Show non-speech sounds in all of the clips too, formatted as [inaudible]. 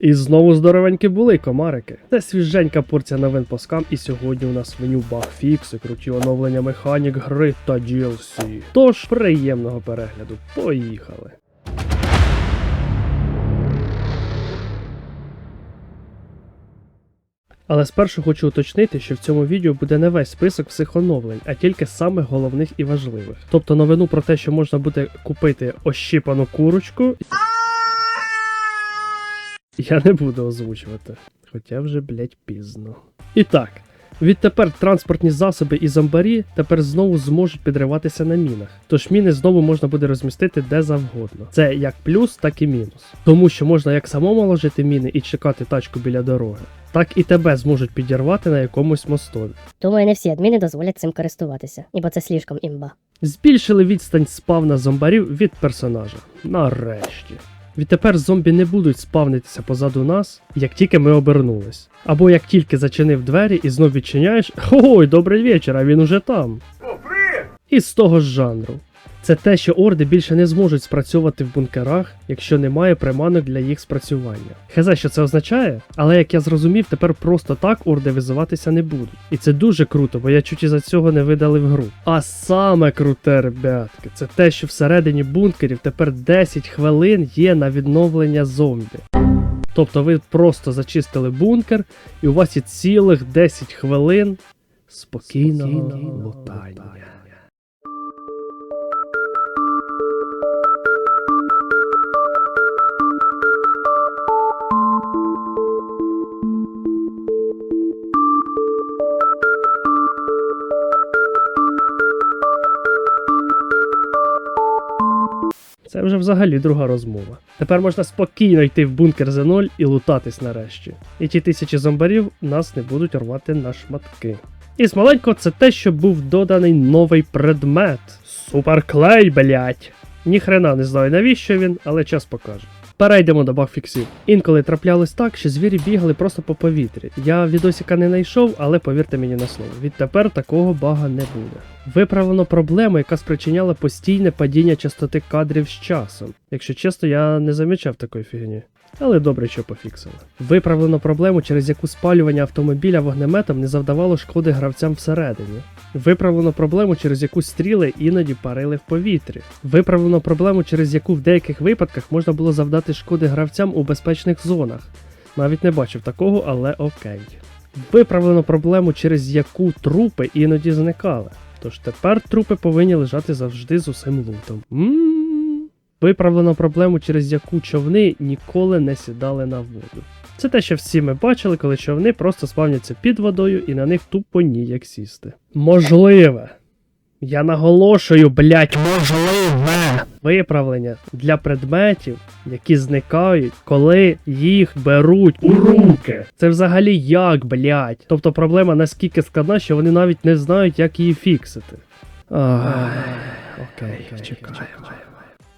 І знову здоровенькі були комарики. Це свіженька порція новин по скам, і сьогодні у нас меню багфікси, круті оновлення механік гри та DLC. Тож приємного перегляду. Поїхали. Але спершу хочу уточнити, що в цьому відео буде не весь список всіх оновлень, а тільки самих головних і важливих. Тобто новину про те, що можна буде купити ощіпану курочку, я не буду озвучувати. Хоча вже, блять, пізно. І так, відтепер транспортні засоби і зомбарі тепер знову зможуть підриватися на мінах. Тож міни знову можна буде розмістити де завгодно. Це як плюс, так і мінус. Тому що можна як самому ложити міни і чекати тачку біля дороги, так і тебе зможуть підірвати на якомусь мостові. Думаю, не всі адміни дозволять цим користуватися, ібо це слишком імба. Збільшили відстань спавна зомбарів від персонажа. Нарешті. Відтепер зомбі не будуть спавнитися позаду нас, як тільки ми обернулись. Або як тільки зачинив двері і знов відчиняєш. Ой, добрий вечір, а він уже там. І з того ж жанру. Це те, що орди більше не зможуть спрацьовувати в бункерах, якщо немає приманок для їх спрацювання. Хезе, що це означає, але як я зрозумів, тепер просто так орди визиватися не будуть. І це дуже круто, бо я чуть із-за цього не видали в гру. А саме круте, ребятки, це те, що всередині бункерів тепер 10 хвилин є на відновлення зомбі. Тобто ви просто зачистили бункер, і у вас є цілих 10 хвилин спокійного лутання. Це вже взагалі друга розмова. Тепер можна спокійно йти в бункер за ноль і лутатись нарешті. І ті тисячі зомбарів нас не будуть рвати на шматки. І з маленького це те, що був доданий новий предмет. Суперклей, блять. Ніхрена не знаю навіщо він, але час покаже. Перейдемо до багфіксів. Інколи траплялось так, що звірі бігали просто по повітрі. Я відосіка не знайшов, але повірте мені на слово. Відтепер такого бага не буде. Виправлено проблему, яка спричиняла постійне падіння частоти кадрів з часом. Якщо чесно, я не замічав такої фігні. Але добре, що пофіксили. Виправлено проблему, через яку спалювання автомобіля вогнеметом не завдавало шкоди гравцям всередині. Виправлено проблему, через яку стріли іноді парили в повітрі. Виправлено проблему, через яку в деяких випадках можна було завдати шкоди гравцям у безпечних зонах. Навіть не бачив такого, але окей. Виправлено проблему, через яку трупи іноді зникали. Тож тепер трупи повинні лежати завжди з усім лутом. м Виправлено проблему, через яку човни ніколи не сідали на воду. Це те, що всі ми бачили, коли човни просто спавняться під водою і на них тупо ніяк сісти. Можливе. Я наголошую, блять, можливе виправлення для предметів, які зникають, коли їх беруть у руки. Це взагалі як, блять? Тобто проблема наскільки складна, що вони навіть не знають, як її фіксити. Окей, чекаємо.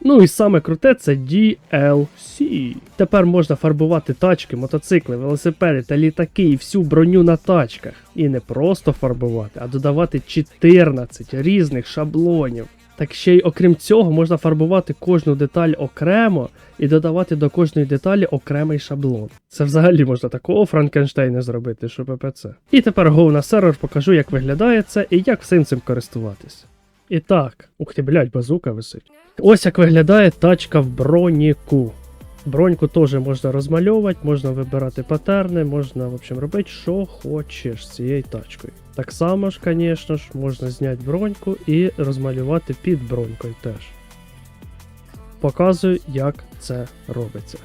Ну і саме круте це DLC. Тепер можна фарбувати тачки, мотоцикли, велосипеди та літаки і всю броню на тачках. І не просто фарбувати, а додавати 14 різних шаблонів. Так ще й окрім цього, можна фарбувати кожну деталь окремо і додавати до кожної деталі окремий шаблон. Це взагалі можна такого Франкенштейна зробити, що ППЦ. І тепер go на сервер покажу, як виглядає це і як всім цим користуватись. І так, ух ти, блядь, базука висить. Ось як виглядає тачка в броніку. Броньку теж можна розмальовувати, можна вибирати патерни, можна, в общем, робити, що хочеш з цією тачкою. Так само ж, звісно ж, можна зняти броньку і розмалювати під бронькою теж. Показую, як це робиться.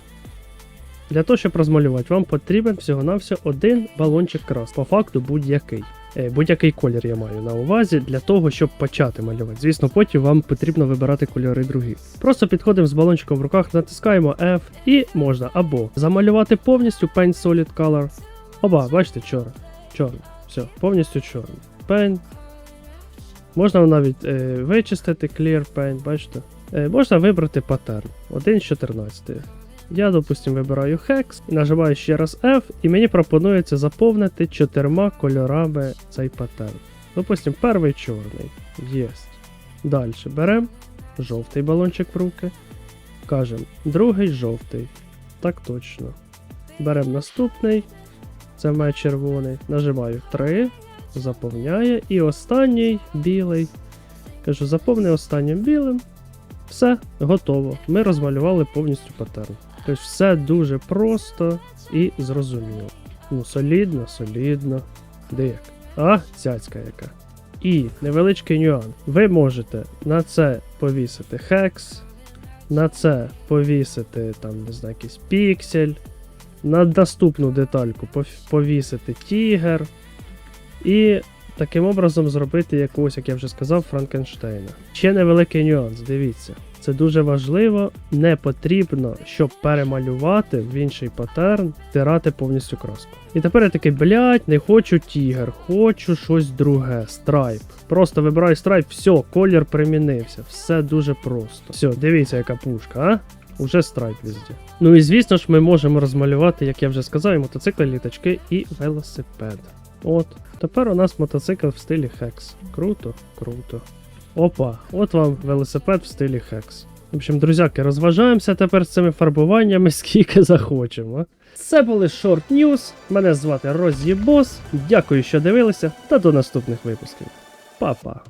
Для того, щоб розмалювати, вам потрібен всього-навсього один балончик крас, по факту будь-який. Е, Будь-який колір я маю на увазі для того, щоб почати малювати. Звісно, потім вам потрібно вибирати кольори другі. Просто підходимо з балончиком в руках, натискаємо F і можна або замалювати повністю Paint Solid Color. Оба, бачите, чорний. Чорний. Все, повністю чорний. Paint. Можна навіть е, вичистити Clear Paint, бачите. Е, можна вибрати паттерн 1 з 14. Я, допустим, вибираю Hex нажимаю ще раз F, і мені пропонується заповнити чотирма кольорами цей паттерн. Допустим, перший чорний. Єсть. Далі беремо жовтий балончик в руки. Кажемо, другий жовтий. Так точно. Беремо наступний. Це мене червоний. Нажимаю 3. Заповняє. І останній білий. Кажу, заповни останнім білим. Все, готово. Ми розмалювали повністю патерн. Тобто все дуже просто і зрозуміло. Ну, солідно, солідно. Де як? А, цяцька яка. І невеличкий нюанс. Ви можете на це повісити хекс, на це повісити там, не знаю, якийсь піксель, на наступну детальку повісити тігер. І таким образом зробити якогось, як я вже сказав, Франкенштейна. Ще невеликий нюанс, дивіться. Це дуже важливо, не потрібно, щоб перемалювати в інший паттерн, стирати повністю краску. І тепер я такий, блядь, не хочу тігр, хочу щось друге, страйп. Просто вибираю страйп, все, колір примінився. Все дуже просто. Все, дивіться, яка пушка, а? Уже страйп везде. Ну і звісно ж, ми можемо розмалювати, як я вже сказав, і мотоцикли, літачки і велосипед. От. Тепер у нас мотоцикл в стилі хекс. Круто, круто. Опа, от вам велосипед в стилі хекс. В общем, друзяки, розважаємося тепер з цими фарбуваннями, [laughs] скільки захочемо. Це були Short News. Мене звати Роз'єбос. Дякую, що дивилися, та до наступних випусків. Па-па.